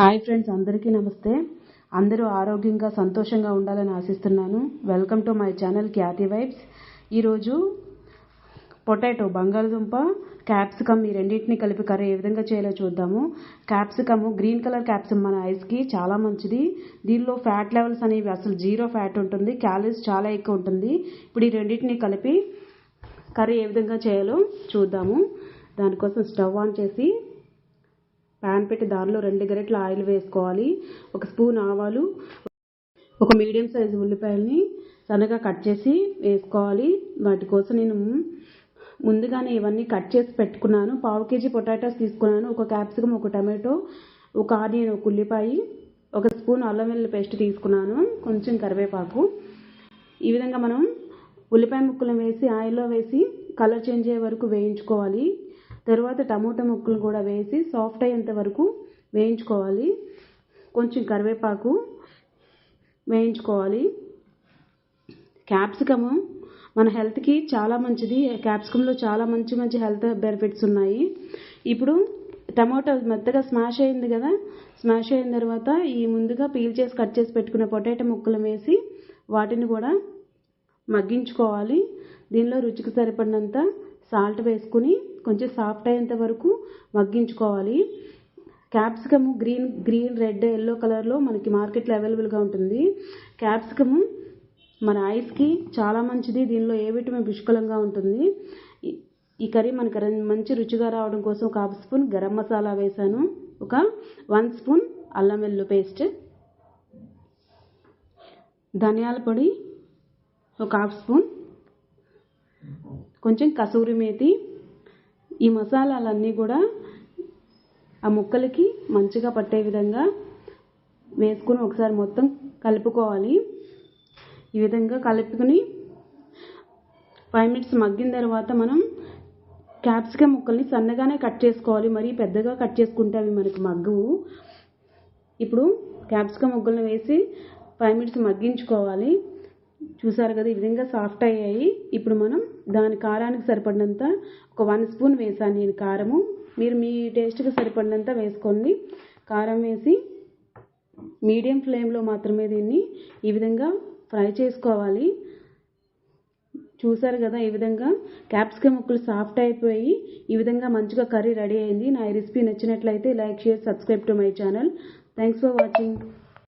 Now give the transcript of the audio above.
Hi friends అందరికీ నమస్తే. అందరూ ఆరోగ్యంగా సంతోషంగా ఉండాలని ఆశిస్తున్నాను. Welcome to my channel Khyathi vibes. ఈరోజు పొటాటో బంగాళదుంప క్యాప్సికమ్ ఈ రెండింటిని కలిపి కర్రీ ఏ విధంగా చేయాలో చూద్దాము. క్యాప్సికమ్ గ్రీన్ కలర్ క్యాప్సికమ్ మన ఐస్కి చాలా మంచిది. దీనిలో ఫ్యాట్ లెవెల్స్ అనేవి అసలు జీరో ఫ్యాట్ ఉంటుంది. క్యాలరీస్ చాలా ఎక్కువ ఉంటుంది. ఇప్పుడు ఈ రెండింటిని కలిపి కర్రీ ఏ విధంగా చేయాలో చూద్దాము. దానికోసం స్టవ్ ఆన్ చేసి ప్యాన్ పెట్టి దానిలో రెండు గరెట్ల ఆయిల్ వేసుకోవాలి. ఒక స్పూన్ ఆవాలు ఒక మీడియం సైజు ఉల్లిపాయల్ని సన్నగా కట్ చేసి వేసుకోవాలి. వాటి కోసం నేను ముందుగానే ఇవన్నీ కట్ చేసి పెట్టుకున్నాను. పావు కేజీ పొటాటోస్ తీసుకున్నాను. ఒక క్యాప్సికమ్ ఒక టమాటో ఒక ఆనియన్ ఒక ఉల్లిపాయ ఒక స్పూన్ అల్లం వెల్లుల్లి పేస్ట్ తీసుకున్నాను. కొంచెం కరివేపాకు. ఈ విధంగా మనం ఉల్లిపాయ ముక్కలను వేసి ఆయిల్లో వేసి కలర్ చేంజ్ అయ్యే వరకు వేయించుకోవాలి. తర్వాత టమోటా ముక్కలు కూడా వేసి సాఫ్ట్ అయ్యేంత వరకు వేయించుకోవాలి. కొంచెం కరివేపాకు వేయించుకోవాలి. క్యాప్సికము మన హెల్త్కి చాలా మంచిది. క్యాప్సికంలో చాలా మంచి మంచి హెల్త్ బెనిఫిట్స్ ఉన్నాయి. ఇప్పుడు టమాటో మెత్తగా స్మాష్ అయింది కదా స్మాష్ అయిన తర్వాత ఈ ముందుగా పీల్ చేసి కట్ చేసి పెట్టుకున్న పొటాటో ముక్కలు వేసి వాటిని కూడా మగ్గించుకోవాలి. దీనిలో రుచికి సరిపడినంత సాల్ట్ వేసుకుని కొంచెం సాఫ్ట్ అయ్యేంత వరకు మగ్గించుకోవాలి. Capsicum green green red yellow కలర్లో మనకి మార్కెట్లో అవైలబుల్గా ఉంటుంది. క్యాప్సికము మన ఐస్కి చాలా మంచిది. దీనిలో ఏ విటమిన్ పుష్కలంగా ఉంటుంది? ఈ కర్రీ మనకి మంచి రుచిగా రావడం కోసం ఒక హాఫ్ స్పూన్ గరం మసాలా వేసాను. ఒక వన్ స్పూన్ అల్లం వెల్లు పేస్ట్. ధనియాల పొడి ఒక హాఫ్ స్పూన్ కొంచెం కసూరి మేతి ఈ మసాలాలన్నీ కూడా ఆ ముక్కలకి మంచిగా పట్టే విధంగా వేసుకుని ఒకసారి మొత్తం కలుపుకోవాలి. ఈ విధంగా కలుపుకుని ఫైవ్ మినిట్స్ మగ్గిన తర్వాత మనం క్యాప్సికమ్ ముక్కల్ని సన్నగానే కట్ చేసుకోవాలి. మరీ పెద్దగా కట్ చేసుకుంటే అవి మనకి మగ్గవు. ఇప్పుడు క్యాప్సికమ్ ముక్కలను వేసి ఫైవ్ మినిట్స్ మగ్గించుకోవాలి. చూసారు కదా ఈ విధంగా సాఫ్ట్ అయ్యాయి. ఇప్పుడు మనం దాని కారానికి సరిపడినంత ఒక వన్ స్పూన్ వేసాను నేను కారము. మీరు మీ టేస్ట్కి సరిపడినంత వేసుకోండి. కారం వేసి మీడియం ఫ్లేమ్లో మాత్రమే దీన్ని ఈ విధంగా ఫ్రై చేసుకోవాలి. చూసారు కదా ఈ విధంగా క్యాప్సికమ్ ముక్కలు సాఫ్ట్ అయిపోయి ఈ విధంగా మంచిగా కర్రీ రెడీ అయింది. నా రెసిపీ నచ్చినట్లయితే like share subscribe to my channel thanks for watching